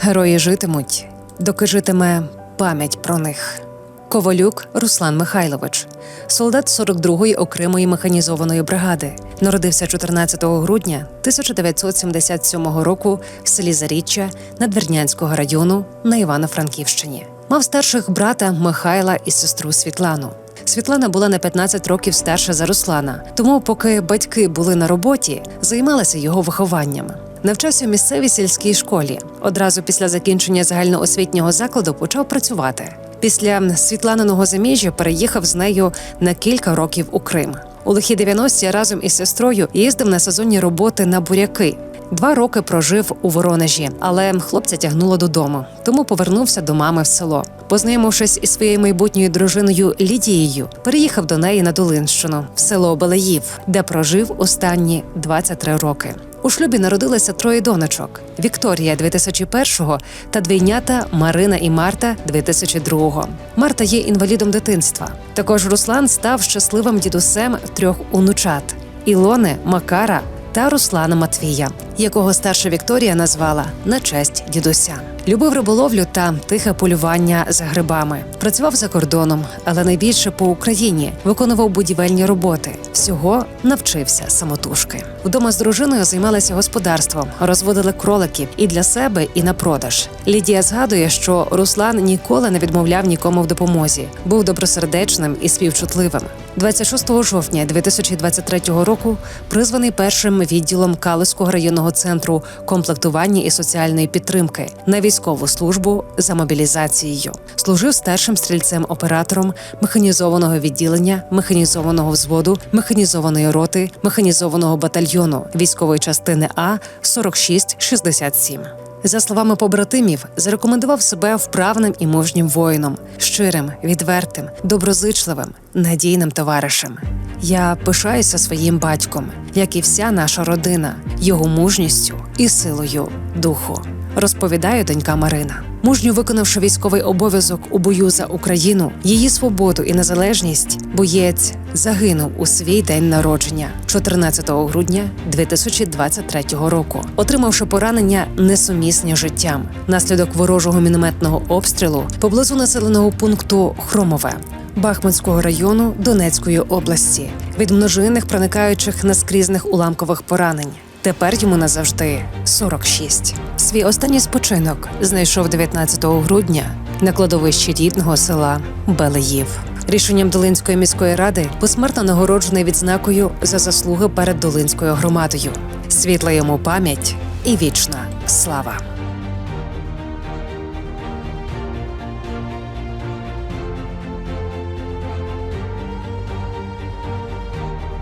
Герої житимуть, доки житиме пам'ять про них. Ковалюк Руслан Михайлович, солдат 42-ї окремої механізованої бригади, народився 14 грудня 1977 року в селі Заріччя Надвірнянського району на Івано-Франківщині. Мав старших брата Михайла і сестру Світлану. Світлана була на 15 років старша за Руслана, тому, поки батьки були на роботі, займалася його вихованням. Навчався в місцевій сільській школі. Одразу після закінчення загальноосвітнього закладу почав працювати. Після Світланиного заміжжя переїхав з нею на кілька років у Крим. У лихі 90-ті разом із сестрою їздив на сезонні роботи на буряки. Два роки прожив у Воронежі, але хлопця тягнуло додому, тому повернувся до мами в село. Познайомившись із своєю майбутньою дружиною Лідією, переїхав до неї на Долинщину, в село Белеїв, де прожив останні 23 роки. У шлюбі народилося троє донечок: Вікторія 2001-го та двійнята Марина і Марта 2002-го. Марта є інвалідом дитинства. Також Руслан став щасливим дідусем трьох онучат: Ілони, Макара та Руслана Матвія, якого старша Вікторія назвала на честь дідуся. Любив риболовлю та тихе полювання за грибами. Працював за кордоном, але найбільше по Україні виконував будівельні роботи. Всього навчився самотужки. Вдома з дружиною займалися господарством, розводили кроликів і для себе, і на продаж. Лідія згадує, що Руслан ніколи не відмовляв нікому в допомозі, був добросердечним і співчутливим. 26 жовтня 2023 року призваний першим відділом Калуського районного центру комплектування і соціальної підтримки на військову службу за мобілізацією. Служив старшим стрільцем-оператором механізованого відділення, механізованого взводу, механізованої роти, механізованого батальйону військової частини А 4667. За словами побратимів, зарекомендував себе вправним і мужнім воїном, щирим, відвертим, доброзичливим, надійним товаришем. Я пишаюся своїм батьком, як і вся наша родина, його мужністю і силою духу. Розповідає донька Марина. Мужньо виконавши військовий обов'язок у бою за Україну, її свободу і незалежність, боєць загинув у свій день народження 14 грудня 2023 року, отримавши поранення несумісні життям наслідок ворожого мінометного обстрілу поблизу населеного пункту Хромове. Бахмутського району Донецької області від множинних проникаючих наскрізних уламкових поранень. Тепер йому назавжди 46. Свій останній спочинок знайшов 19 грудня на кладовищі рідного села Белеїв. Рішенням Долинської міської ради посмертно нагороджений відзнакою за заслуги перед Долинською громадою. Світла йому пам'ять і вічна слава.